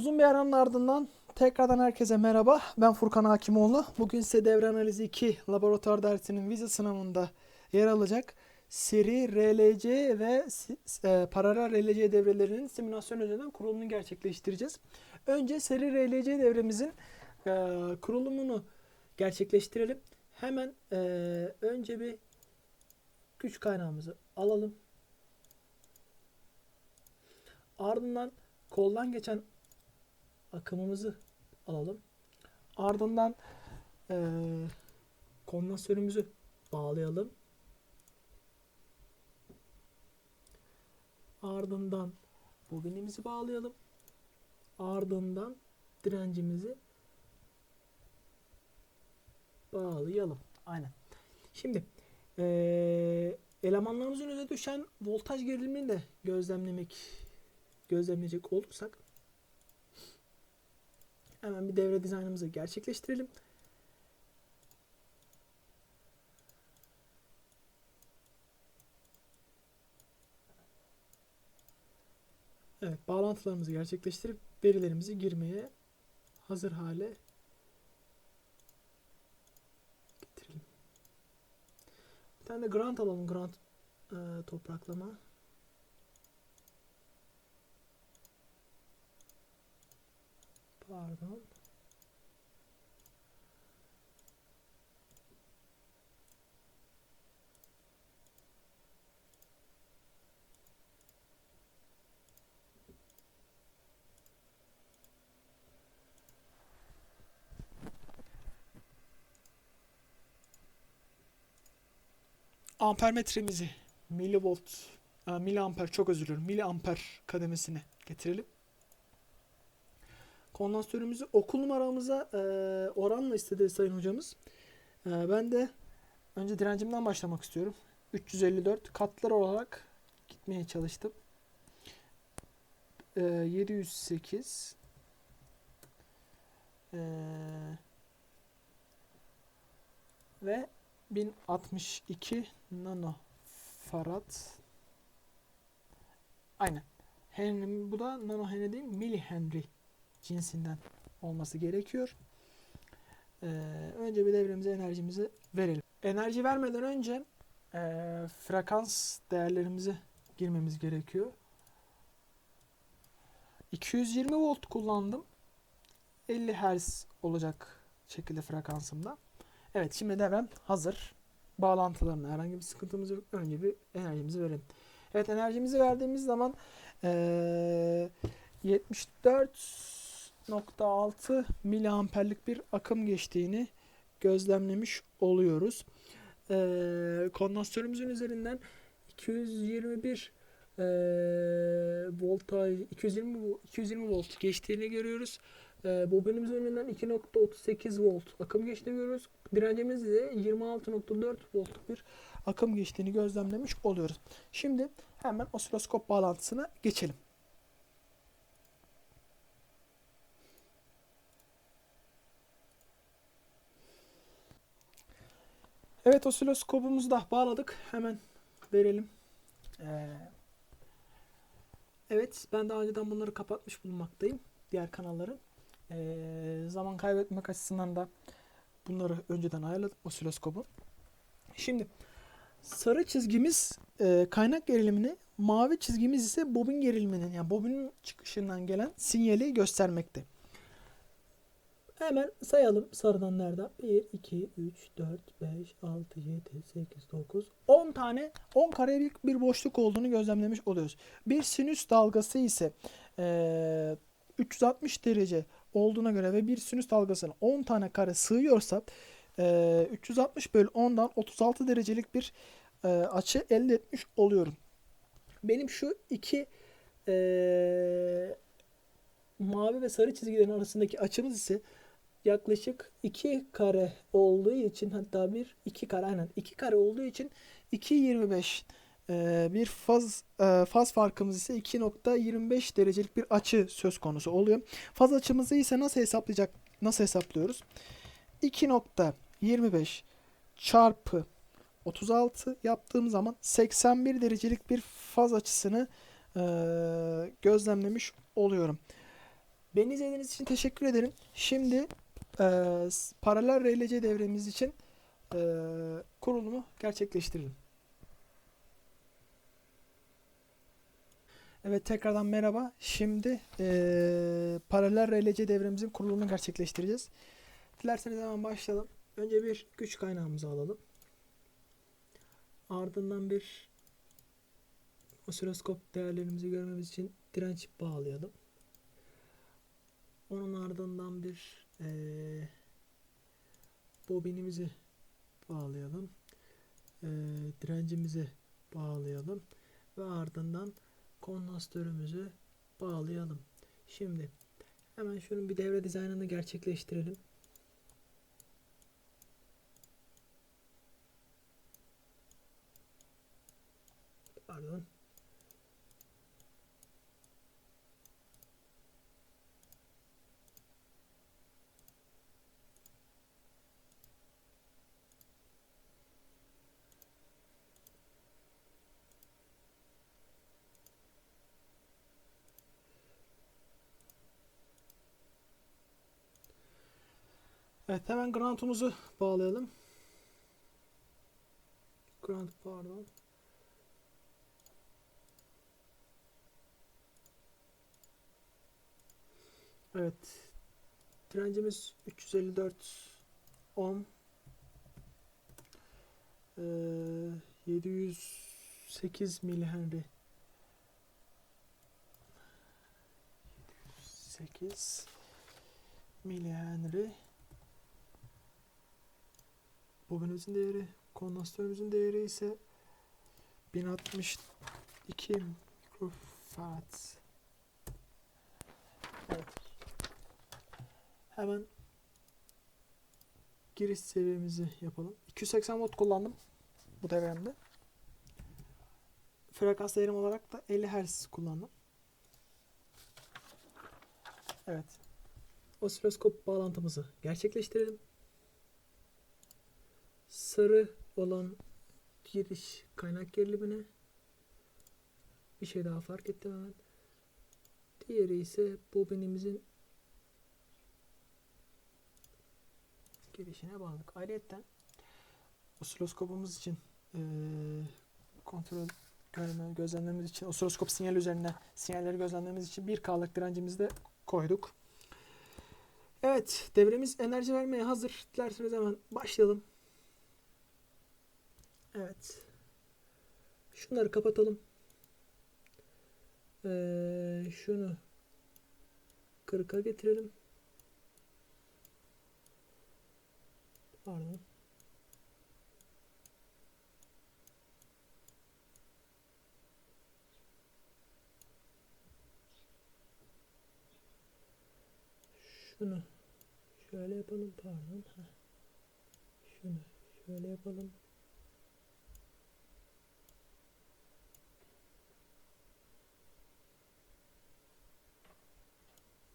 Uzun bir aranın ardından tekrardan herkese merhaba. Ben Furkan Hakimoğlu. Bugün size devre analizi 2 laboratuvar dersinin vize sınavında yer alacak seri RLC ve e, paralel RLC devrelerinin simülasyon üzerinden kurulumunu gerçekleştireceğiz. Önce seri RLC devremizin e, kurulumunu gerçekleştirelim. Hemen e, önce bir güç kaynağımızı alalım. Ardından koldan geçen akımımızı alalım. Ardından eee kondansörümüzü bağlayalım. Ardından bobinimizi bağlayalım. Ardından direncimizi bağlayalım. Aynen. Şimdi eee elemanlarımızın üzerine düşen voltaj gerilimini de gözlemlemek gözlemleyecek olursak hemen bir devre dizaynımızı gerçekleştirelim. Evet, bağlantılarımızı gerçekleştirip verilerimizi girmeye hazır hale getirelim. Bir tane de grant alalım. Grant e, topraklama. Pardon. ampermetremizi milivolt, miliamper çok özür diliyorum. Miliamper kademesine getirelim. Kondansatörümüzü okul numaramıza e, oranla istedi sayın hocamız. E, ben de önce direncimden başlamak istiyorum. 354 katlar olarak gitmeye çalıştım. E, 708 e, ve 1062 nano farad. Aynen. Henry, bu da nano henry değil milihenry cinsinden olması gerekiyor. Ee, önce bir devremize enerjimizi verelim. Enerji vermeden önce e, frekans değerlerimize girmemiz gerekiyor. 220 volt kullandım. 50 Hz olacak şekilde frekansımda. Evet şimdi devrem hazır. Bağlantılarında herhangi bir sıkıntımız yok. Önce bir enerjimizi verelim. Evet enerjimizi verdiğimiz zaman ee, 74 0.6 miliamperlik bir akım geçtiğini gözlemlemiş oluyoruz. Ee, kondansatörümüzün üzerinden 221 e, volta 220 220 volt geçtiğini görüyoruz. Ee, e, bobinimizin önünden 2.38 volt akım geçtiğini görüyoruz. Direncimiz ise 26.4 voltluk bir akım geçtiğini gözlemlemiş oluyoruz. Şimdi hemen osiloskop bağlantısına geçelim. Evet osiloskopumuzu da bağladık. Hemen verelim. Ee, evet ben daha önceden bunları kapatmış bulunmaktayım. Diğer kanalları. Ee, zaman kaybetmek açısından da bunları önceden ayarladım osiloskopu. Şimdi sarı çizgimiz e, kaynak gerilimini, mavi çizgimiz ise bobin geriliminin yani bobinin çıkışından gelen sinyali göstermekte. Hemen sayalım sarıdan nereden? 1, 2, 3, 4, 5, 6, 7, 8, 9, 10 tane 10 karelik bir boşluk olduğunu gözlemlemiş oluyoruz. Bir sinüs dalgası ise e, 360 derece olduğuna göre ve bir sinüs dalgasına 10 tane kare sığıyorsa e, 360 bölü 10'dan 36 derecelik bir e, açı elde etmiş oluyorum. Benim şu iki e, mavi ve sarı çizgilerin arasındaki açımız ise yaklaşık 2 kare olduğu için hatta bir 2 kare aynen 2 kare olduğu için 2.25 e, bir faz e, faz farkımız ise 2.25 derecelik bir açı söz konusu oluyor. Faz açımızı ise nasıl hesaplayacak nasıl hesaplıyoruz? 2.25 çarpı 36 yaptığım zaman 81 derecelik bir faz açısını e, gözlemlemiş oluyorum. Beni izlediğiniz için teşekkür ederim. Şimdi e, paralel RLC devremiz için e, kurulumu gerçekleştirelim. Evet tekrardan merhaba. Şimdi e, paralel RLC devremizin kurulumunu gerçekleştireceğiz. Dilerseniz hemen başlayalım. Önce bir güç kaynağımızı alalım. Ardından bir osiloskop değerlerimizi görmemiz için direnç bağlayalım. Onun ardından bir eee, bobinimizi bağlayalım. Eee, direncimizi bağlayalım. Ve ardından kondansatörümüzü bağlayalım. Şimdi hemen şunun bir devre dizaynını gerçekleştirelim. Pardon. Evet hemen grantumuzu bağlayalım. Grant pardon. Evet. Direncimiz 354 ohm. Ee, 708 milihenry. 708 milihenry. Bobinimizin değeri, kondansatörümüzün değeri ise 1062 mikrofarad. Evet. Hemen giriş seviyemizi yapalım. 280 watt kullandım bu devremde. Frekans değerim olarak da 50 Hz kullandım. Evet. Osiloskop bağlantımızı gerçekleştirelim. Sarı olan giriş kaynak gerilimine bir şey daha fark ettim hemen. Diğeri ise bobinimizin girişine bağladık. Ayrıca osiloskopumuz için eee, kontrol görme, gözlemlememiz için osiloskop sinyal üzerinden sinyalleri gözlemlememiz için 1K'lık direncimizi de koyduk. Evet, devremiz enerji vermeye hazır. Dilerseniz hemen başlayalım. Evet. Şunları kapatalım. Ee, şunu 40'a getirelim. Pardon. Şunu şöyle yapalım pardon. Heh. Şunu şöyle yapalım.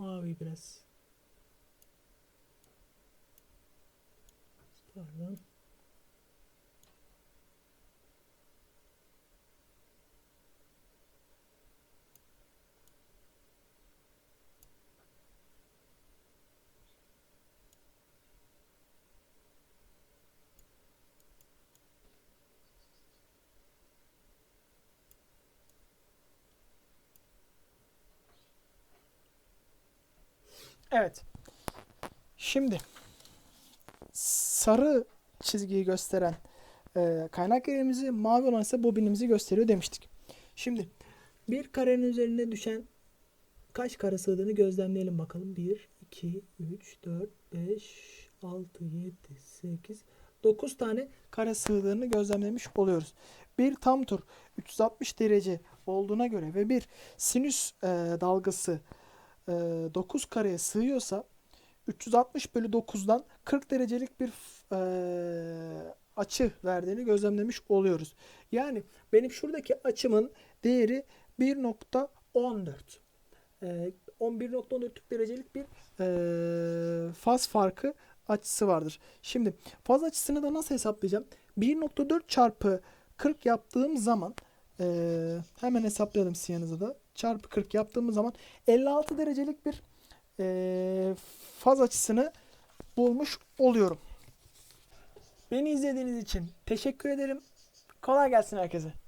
Mavi biraz. Pardon. Evet. Şimdi sarı çizgiyi gösteren e, kaynak yerimizi mavi olan ise bobinimizi gösteriyor demiştik. Şimdi bir karenin üzerine düşen kaç kare sığdığını gözlemleyelim bakalım. 1, 2, 3, 4, 5, 6, 7, 8, 9 tane kare sığdığını gözlemlemiş oluyoruz. Bir tam tur 360 derece olduğuna göre ve bir sinüs e, dalgası 9 kareye sığıyorsa 360 bölü 9'dan 40 derecelik bir e, açı verdiğini gözlemlemiş oluyoruz. Yani benim şuradaki açımın değeri 1.14. E, 11.14 derecelik bir e, faz farkı açısı vardır. Şimdi faz açısını da nasıl hesaplayacağım? 1.4 çarpı 40 yaptığım zaman e, hemen hesaplayalım siyanızı da. Çarpı 40 yaptığımız zaman 56 derecelik bir e, faz açısını bulmuş oluyorum. Beni izlediğiniz için teşekkür ederim. Kolay gelsin herkese.